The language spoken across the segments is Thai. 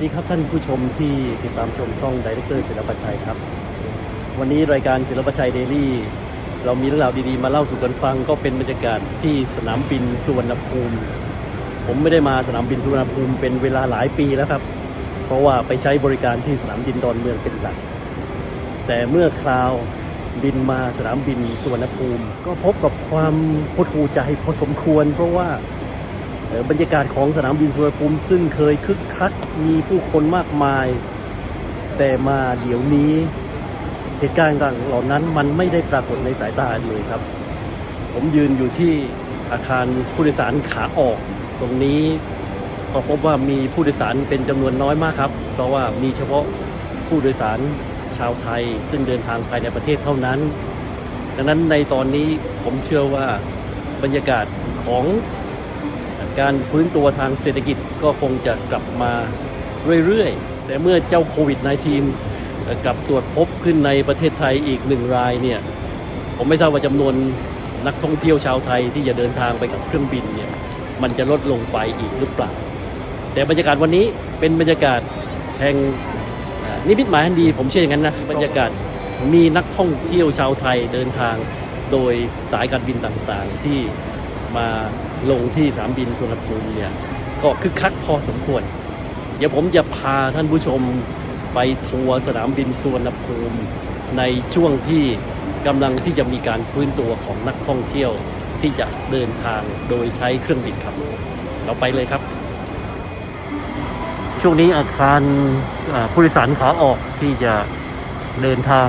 สดีครับท่านผู้ชมที่ติดตามชมช่องดีเรคเตอร์ศิลปชัยครับ วันนี้รายการศิลปชัยเดลี่เรามีเรื่องราวดีๆ มาเล่าสู่กันฟังก็เป็นบรรยากาศที่สนามบินสุวรรณภูมิ ผมไม่ได้มาสนามบินสุวรรณภูมิเป็นเวลาหลายปีแล้วครับ เพราะว่าไปใช้บริการที่สนามบินดอนเมืองเป็นหลัก แต่เมื่อคราวบินมาสนามบินสุวรรณภูมิ ก็พบกับความหดหูใจพอสมควร เพราะว่า บรรยากาศของสนามบินสุวรรณภูมิซึ่งเคยคึกคักมีผู้คนมากมาย แต่มาเดี๋ยวนี้เหตุการณ์ต่างเหล่านั้นมันไม่ได้ปรากฏในสายตาเลยครับ ผมยืนอยู่ที่อาคารผู้โดยสารขาออก ตรงนี้ก็พบว่ามีผู้โดยสารเป็นจำนวนน้อยมากครับ เพราะว่ามีเฉพาะผู้โดยสารชาวไทย ซึ่งเดินทางภายในประเทศเท่านั้น ดังนั้นในตอนนี้ผมเชื่อว่าบรรยากาศของ การฟื้นตัวทางเศรษฐกิจก็คงจะกลับมาเรื่อยๆ แต่เมื่อเจ้าโควิด -19 กลับตรวจพบขึ้นในประเทศไทยอีกหนึ่งรายเนี่ยผมไม่ทราบว่าจำนวนนักท่องเที่ยวชาวไทยที่จะเดินทางไปกับเครื่องบินเนี่ยมันจะลดลงไปอีกหรือเปล่า แต่บรรยากาศวันนี้เป็นบรรยากาศแห่งนิมิตหมายอันดี ผมเชื่ออย่างนั้นนะบรรยากาศมีนักท่องเที่ยวชาวไทยเดินทางโดยสายการบินต่างๆที่มา ลงที่สนามบินสุวรรณภูมิเนี่ยก็คึกคักพอสมควร เดี๋ยวผมจะพาท่านผู้ชมไปทัวร์สนามบินสุวรรณภูมิ ในช่วงที่กำลังที่จะมีการฟื้นตัวของนักท่องเที่ยวที่จะเดินทางโดยใช้เครื่องบินครับ เราไปเลยครับ ช่วงนี้อาคารผู้โดยสารขาออกที่จะเดินทาง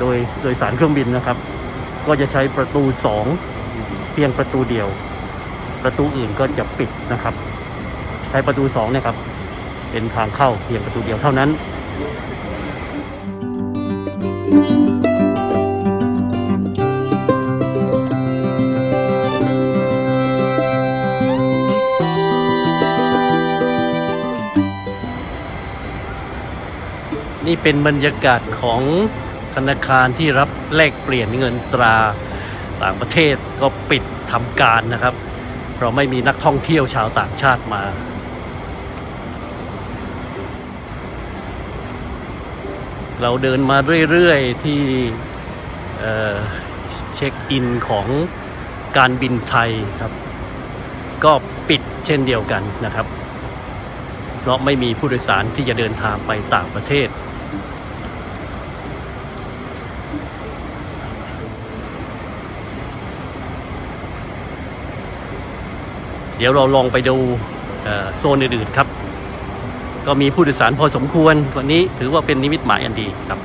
โดยโดยสารเครื่องบินนะครับ ก็จะใช้ประตู 2 เพียงประตูเดียว ประตูอื่นก็จะปิดนะครับ ใช้ประตู2เนี่ยครับ เป็นทางเข้าเพียงประตูเดียวเท่านั้นนี่เป็นบรรยากาศของธนาคารที่รับแลกเปลี่ยนเงินตราต่างประเทศก็ปิดทำการนะครับ เราไม่มีนักท่องเที่ยวชาวต่างชาติมาเราเดินมาเรื่อยๆ ที่เเช็คอินของการบินไทยครับ ก็ปิดเช่นเดียวกันนะครับ เพราะไม่มีผู้โดยสารที่จะเดินทางไปต่างประเทศ เดี๋ยวเราลองไปดูโซนอื่นๆครับ ก็มีผู้โดยสารพอสมควรวันนี้ถือว่าเป็นนิมิตหมายอันดีครับ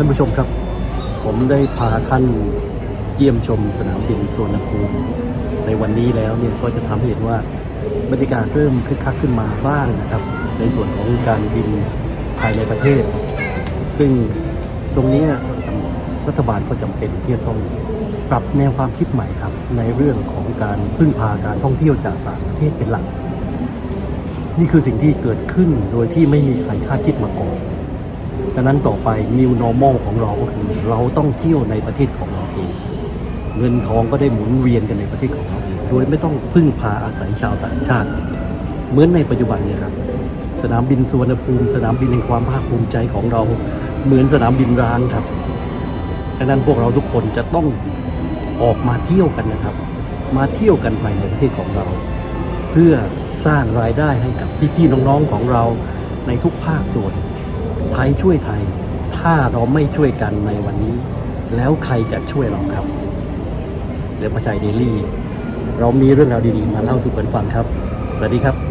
ท่านผู้ชมครับ ผมได้พาท่านเยี่ยมชมสนามบินสุวรรณภูมิในวันนี้แล้วเนี่ยก็จะทำให้เห็นว่าบรรยากาศเริ่มคึกคักขึ้นมาบ้างนะครับ ในส่วนของการบินภายในประเทศ ซึ่งตรงนี้รัฐบาลก็จำเป็นที่จะต้องปรับแนวความคิดใหม่ครับ ในเรื่องของการพึ่งพาการท่องเที่ยวจากต่างประเทศเป็นหลัก นี่คือสิ่งที่เกิดขึ้นโดยที่ไม่มีใครคาดคิดมาก่อน ดังนั้นต่อไป new normal ของเราก็คือ เราต้องเที่ยวในประเทศของเราเองเงินทองก็ได้หมุนเวียนกันในประเทศของเราเองโดยไม่ต้องพึ่งพาอาศัยชาวต่างชาติ เหมือนในปัจจุบันเนี่ยครับสนามบินสุวรรณภูมิ สนามบินแห่งความภาคภูมิใจของเรา เหมือนสนามบินร้างครับดังนั้นพวกเราทุกคนจะต้องออกมาเที่ยวกันนะครับ มาเที่ยวกันภายในประเทศของเรา เพื่อสร้างรายได้ให้กับพี่ๆน้องๆของเราในทุกภาคส่วน ไทยช่วยไทย ถ้าเราไม่ช่วยกันในวันนี้ แล้วใครจะช่วยเราครับเสือประชัยเดลี่ เรามีเรื่องราวดีๆ มาเล่าสู่กันฟังครับ สวัสดีครับ